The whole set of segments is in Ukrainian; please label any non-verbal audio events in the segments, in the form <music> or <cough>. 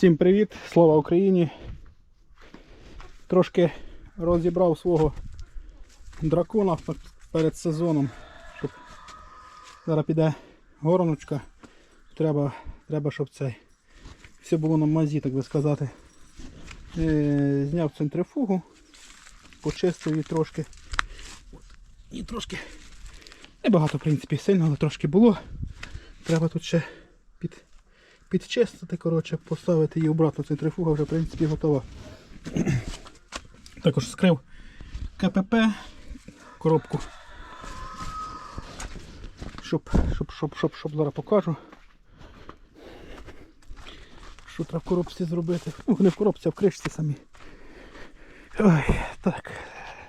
Всім привіт, слава Україні. Трошки розібрав свого дракона перед сезоном, щоб зараз піде гороночка. Треба, треба щоб цей все було на мазі, так би сказати. Е, зняв центрифугу, почистив її трошки. І трошки небагато, в принципі, сильно, але трошки було. Треба тут ще підчистити, коротше, поставити її обратно. Центрифуга вже в принципі готова. Також скрив КПП, коробку. Щоб, щоб, щоб, щоб, щоб зараз покажу. Що треба в коробці зробити? Ну, не в коробці, а в кришці самі. Ой, так.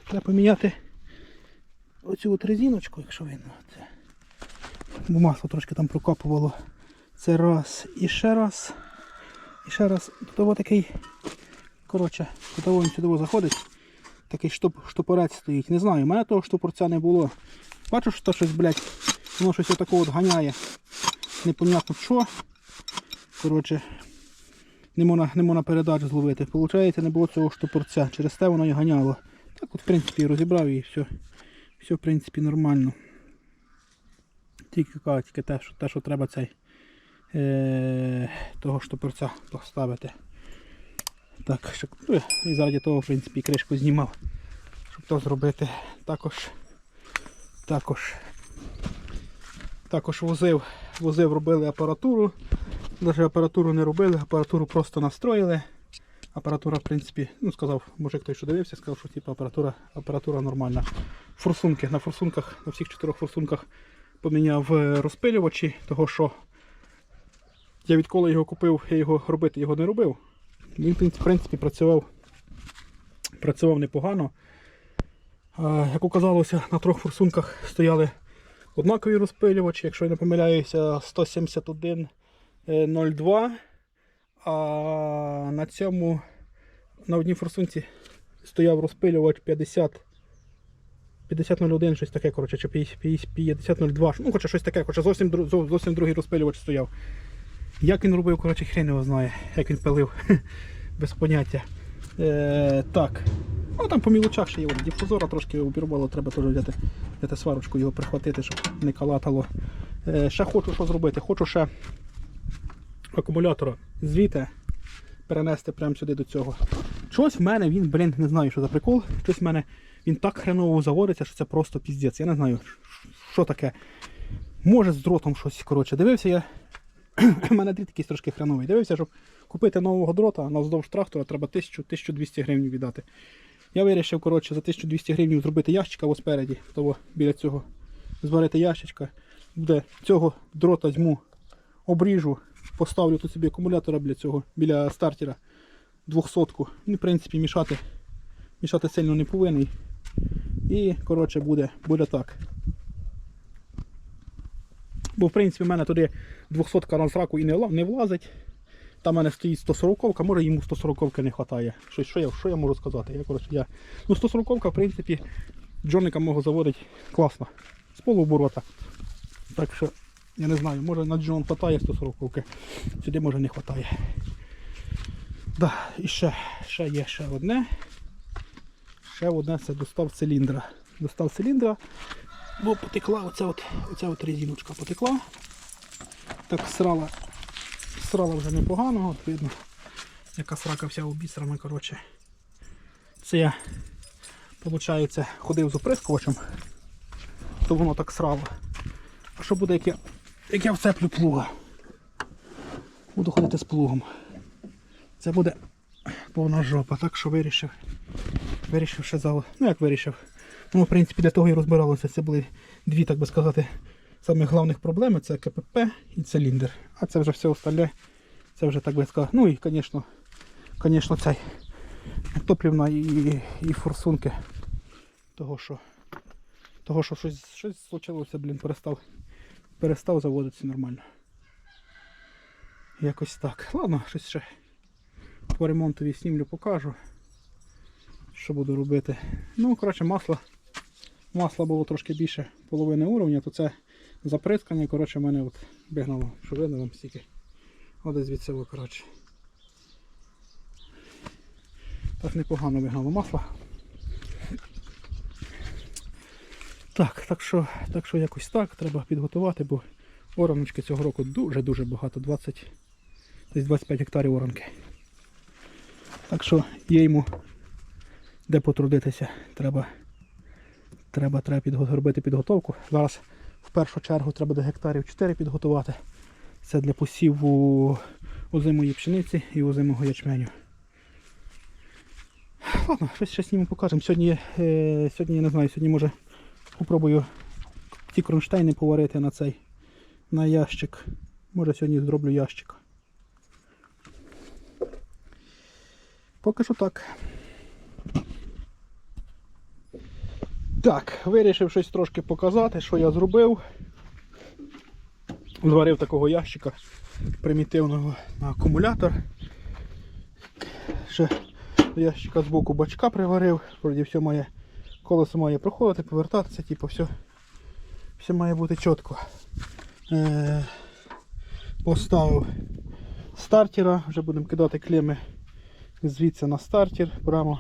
Треба поміняти оцю от резиночку, якщо видно. Це. Бо масло трошки там прокапувало. Це раз. І ще раз. І ще раз. Тут ось такий. Коротше, тут він сюди заходить. Такий штоп, штопорець стоїть. Не знаю, у мене того штопорця не було. Бачу, що щось, блядь, воно щось отако от ганяє. Непонятно що. Коротше, не можна, не можна передач зловити. Получається, не було цього штопорця. Через те воно і ганяло. Так от, в принципі, розібрав і все. Все, в принципі, нормально. Тільки, тільки те, що, те, що треба цей е, того штопорця поставити. Так, щоб, ну, і заради того, в принципі, кришку знімав, щоб то зробити. Також, також, також возив, возив, робили апаратуру. Навіть апаратуру не робили, апаратуру просто настроїли. Апаратура, в принципі, ну сказав, мужик той, що дивився, сказав, що типу, апаратура, апаратура нормальна. Форсунки. На форсунках, на всіх чотирьох форсунках поміняв е, розпилювачі, того що я відколи його купив, я його робити його не робив. Він, в принципі, працював, працював непогано. Як оказалося, на трьох форсунках стояли однакові розпилювачі, якщо я не помиляюся, 171 е, 02. А на цьому на одній форсунці стояв розпилювач 50 5001, щось таке, коротше, чи 5002, ну хоча щось таке, хоча зовсім, зовсім другий розпилювач стояв. Як він робив, коротше, хрен його знає, як він пилив, <laughs> без поняття. Е, так. Ну там по мілочах ще є от, дифузора трошки обірвало, треба теж взяти, взяти сварочку, його прихватити, щоб не калатало. Е, ще хочу що зробити. Хочу ще акумулятора звідти перенести прямо сюди до цього. Щось в мене він, блін, не знаю, що за прикол. Щось в мене він так хреново заводиться, що це просто піздець. Я не знаю, що таке. Може з дротом щось. Коротше, дивився я. <clears throat> У мене дріт якийсь трошки хреновий. Дивився, щоб купити нового дрота на вздовж трактора треба 1000-1200 гривень віддати. Я вирішив коротше, за 1200 гривень зробити ящика ось спереді, того біля цього. Зварити ящичка. Буде цього дрота візьму, обріжу, поставлю тут собі акумулятора біля цього, біля стартера 200 Ну, в принципі, мішати, мішати сильно не повинен. І коротше буде, буде так. Бо в принципі в мене туди 200 на зраку і не, влазить. Там в мене стоїть 140 може йому 140 не вистачає. Що, що, я, що я можу сказати? Я, коротше, я... Ну 140 в принципі, джоника можу заводити класно. З полуоборота. Так що, я не знаю, може на джон вистачає 140 сюди може не вистачає. Да, і ще, ще є ще одне. Ще одне це достав циліндра. Достав циліндра, бо потекла оця от, оця от резиночка потекла. Так срала, срала вже непогано, от видно, яка срака вся обісрана, коротше. Це я, виходить, ходив з оприскувачем, то воно так срало. А що буде, як я, як я вцеплю плуга? Буду ходити з плугом. Це буде повна жопа, так що вирішив. Вирішив ще зал. Ну як вирішив? Ну, в принципі, для того і розбиралося. Це були дві, так би сказати, самих головних проблеми це КПП і циліндр. А це вже все остальне. Це вже так би сказати. Ну і, звісно, звісно, цей топлівна і, і форсунки. Того, що того, що щось, щось случилося, блін, перестав, перестав заводитися нормально. Якось так. Ладно, щось ще по ремонтові снімлю покажу. Що буду робити. Ну, коротше, масло. Масла було трошки більше половини уровня, то це заприскання, коротше, мене от вигнало, що видно вам стільки. От десь звідси, коротше. Так непогано вигнало масло. Так, так що, так що якось так треба підготувати, бо ораночки цього року дуже-дуже багато, 20, десь 25 гектарів оранки. Так що є йому де потрудитися. Треба, треба, треба підго- робити підготовку. Зараз в першу чергу треба до гектарів 4 підготувати. Це для посіву озимої пшениці і озимого ячменю. Ладно, щось ще знімемо покажемо. Сьогодні, е, сьогодні я не знаю, сьогодні може попробую ті кронштейни поварити на цей на ящик. Може сьогодні зроблю ящик. Поки що так. Так, вирішив щось трошки показати, що я зробив. Зварив такого ящика примітивного на акумулятор. Ще ящика з боку бачка приварив. Вроді все має, колесо має проходити, повертатися, типу все, все має бути чітко. Е, поставив стартера, вже будемо кидати клеми звідси на стартер прямо.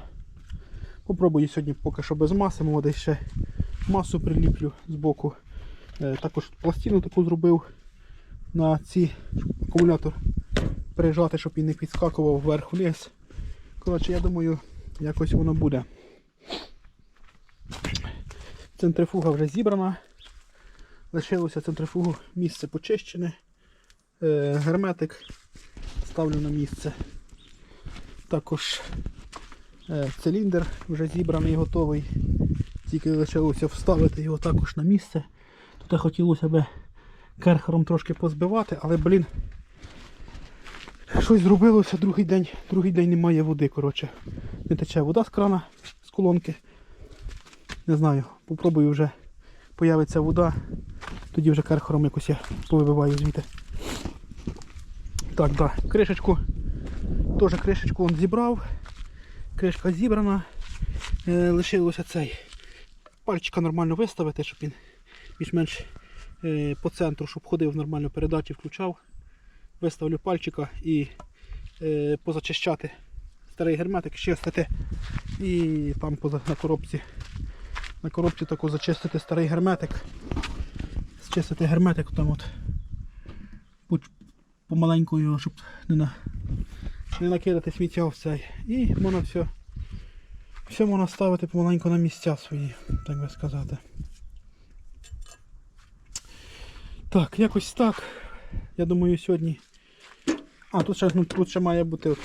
Попробую сьогодні поки що без маси, може десь ще масу приліплю з боку. Е, також пластину таку зробив на ці акумулятор прижати, щоб він не підскакував вверх-вниз. Коротше, я думаю, якось воно буде. Центрифуга вже зібрана. Лишилося центрифугу місце почищене. Е, герметик ставлю на місце. Також циліндр вже зібраний, готовий. Тільки лишилося вставити його також на місце. Тут хотілося б керхером трошки позбивати, але, блін, щось зробилося, другий день, другий день немає води, коротше. Не тече вода з крана, з колонки. Не знаю, попробую вже появиться вода, тоді вже керхером якось я повибиваю звідти. Так, да, кришечку. Теж кришечку он зібрав. Кришка зібрана. Е, лишилося цей пальчика нормально виставити, щоб він більш-менш е, по центру, щоб ходив нормально передачі, включав. Виставлю пальчика і е, позачищати старий герметик, чистити. І там на коробці. На коробці тако зачистити старий герметик. Зчистити герметик там от. Помаленьку щоб не, на, не накидати сміття в цей. І можна все, все можна ставити помаленьку на місця свої, так би сказати. Так, якось так. Я думаю сьогодні. А, тут ще, ну, тут ще має бути от,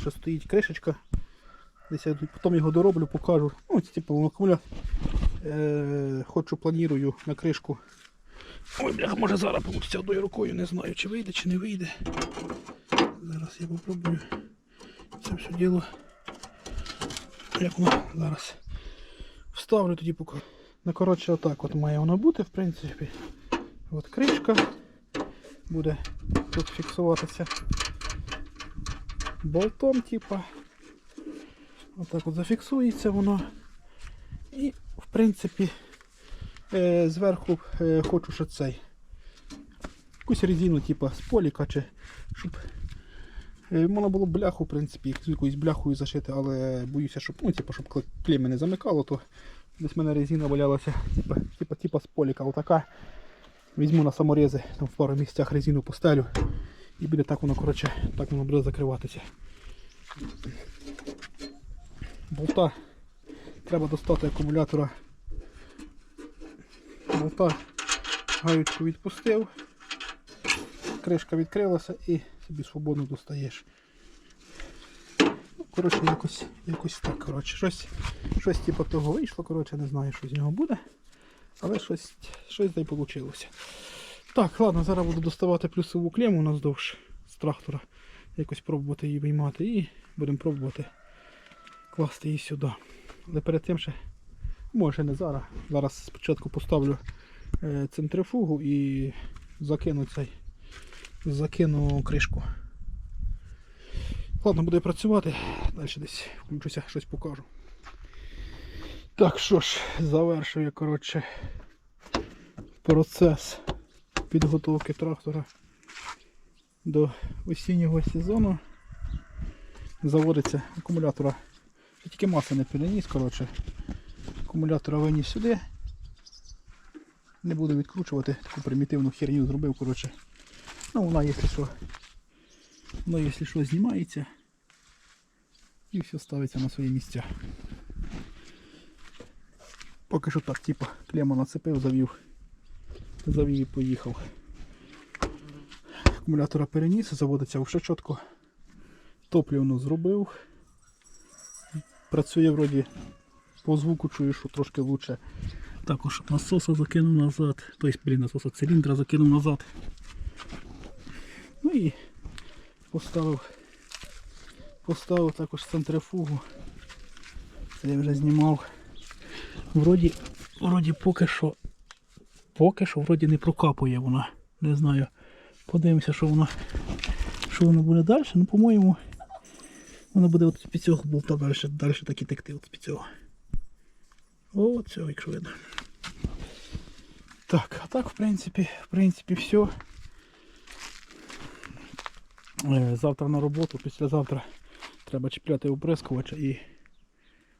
ще стоїть кришечка. Десь я потім його дороблю, покажу. Ну, ось, типу, акумулятор. Е, хочу, планую на кришку. Ой, бляха, може зараз вийде одною рукою, не знаю, чи вийде, чи не вийде. Зараз я попробую це все діло. Як воно зараз вставлю тоді покажу. Ну, коротше, отак от має воно бути, в принципі. От кришка буде тут фіксуватися болтом, типа. Отак от зафіксується воно. І в принципі е, зверху е, хочу ще цей. Якусь резину, типа з поліка, чи щоб можна було бляху, в принципі, якоюсь бляхою зашити, але боюся, щоб, ну, типа, щоб кле- не замикало, то десь в мене резина валялася, типа, типа з поліка. Отака. Візьму на саморези, там в пару місцях резину постелю. І буде так воно, коротше, так воно буде закриватися. Болта. Треба достати акумулятора. Болта. Гаючку відпустив. Кришка відкрилася і собі свободно достаєш. Ну, коротше, якось, якось так. Коротше, щось, щось типу того вийшло, коротше, не знаю, що з нього буде. Але щось, щось та й вийшло. Так, ладно, зараз буду доставати плюсову клему наздовж з трактора. Якось пробувати її виймати і будемо пробувати класти її сюди. Але перед тим ще, може не зараз. Зараз спочатку поставлю е, центрифугу і закину цей. Закину кришку. Ладно, буду працювати. Далі десь включуся, щось покажу. Так що ж, завершую я, коротше, процес підготовки трактора до осіннього сезону. Заводиться акумулятора Я тільки маси не переніс, коротше. Акумулятора виніс сюди. Не буду відкручувати, таку примітивну херню зробив, коротше. Ну вона, якщо що, вона, якщо що, знімається. І все ставиться на свої місця. Поки що так, типа, клему нацепив, завів. Завів і поїхав. Акумулятора переніс, заводиться вже чітко. Топлівну зробив. Працює вроді по звуку чую, що трошки лучше. Також насоса закинув назад. Тобто, блін, насоса циліндра закинув назад. Ну і поставив. Поставив також центрифугу. Це я вже знімав. Вроді, вроді поки що. Поки що вроді не прокапує вона. Не знаю. Подивимося, що воно, що воно буде далі. Ну, по-моєму, воно буде от під цього болта далі, далі так і текти от під цього. О, цього, якщо видно. Так, а так, в принципі, в принципі, все. Е, Завтра на роботу, післязавтра треба чіпляти оприскувача і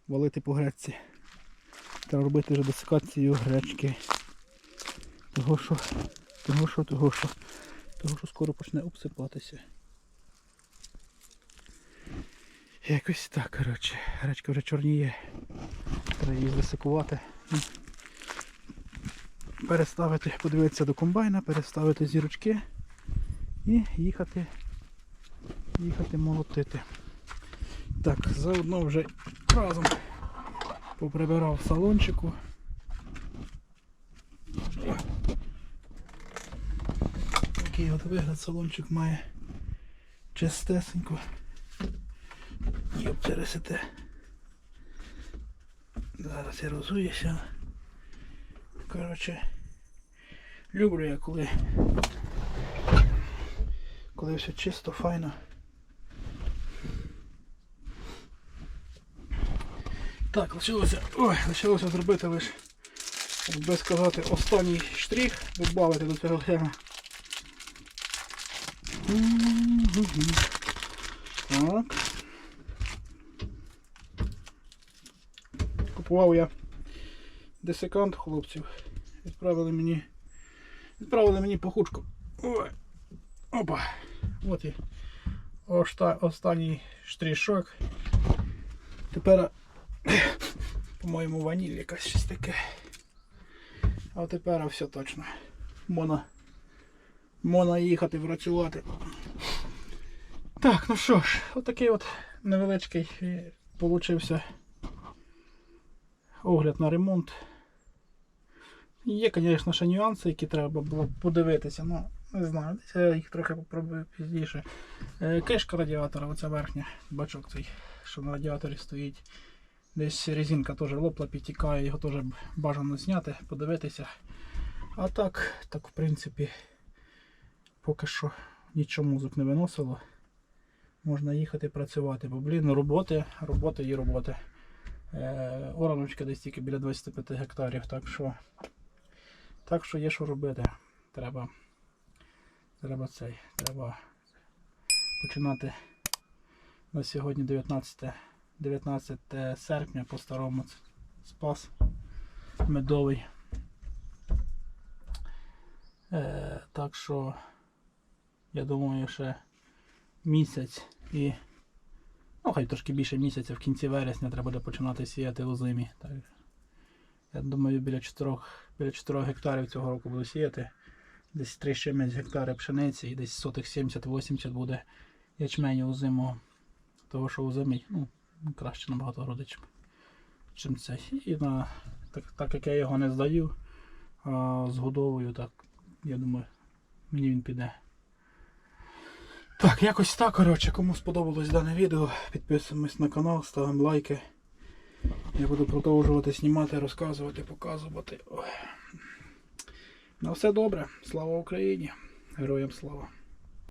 валити по гречці. Треба робити вже десикацію гречки. Того що, того що, того що, того що скоро почне обсипатися. Якось так, коротше. Гречка вже чорніє. Треба її засикувати. Ну, Переставити, подивитися до комбайна, переставити зірочки і їхати, їхати молотити. Так, заодно вже разом поприбирав салончику. Такий от вигляд салончик має чистесенько. Йоп, пересете. Зараз я розуюся. Коротше, люблю я коли коли все чисто, файно. Так, лишилося, ой, лишилося зробити лише, би сказати, останній штрих, додати до цього гема. Так. Купував я десикант хлопців. Відправили мені. Відправили мені пахучку. Ой. Опа. От і оста- останній штришок. Тепер, по-моєму, ваніль якась щось таке. А тепер все точно. Можна, можна їхати працювати. Так, ну що ж, отакий от невеличкий е, получився огляд на ремонт. Є, звісно, ще нюанси, які треба було подивитися. Ну, не знаю, десь я їх трохи попробую пізніше. Е, Кишка радіатора, оця верхня, бачок цей, що на радіаторі стоїть. Десь резинка теж лопла, підтікає, його теж бажано зняти, подивитися. А так, так в принципі, поки що нічого музик не виносило. Можна їхати працювати, бо блін, роботи, роботи і роботи. Е, Ораночка десь тільки біля 25 гектарів, так що, так що є що робити. Треба, треба цей, треба починати на сьогодні 19, 19 серпня по старому спас медовий. Е, так що я думаю, ще місяць і Ну, хай трошки більше місяця в кінці вересня треба буде починати сіяти у зимі. Так. Я думаю, біля 4, біля 4 гектарів цього року буду сіяти. Десь 3 чимось гектари пшениці і десь сотих 70-80 буде ячменю у зиму. Того, що у зимі ну, краще набагато родить, чим, чим це. І на, так, так як я його не здаю а, з годовою, так я думаю, мені він піде. Так, якось так, коротше, кому сподобалось дане відео, підписуємось на канал, ставимо лайки. Я буду продовжувати знімати, розказувати, показувати. Ой. На все добре. Слава Україні! Героям слава!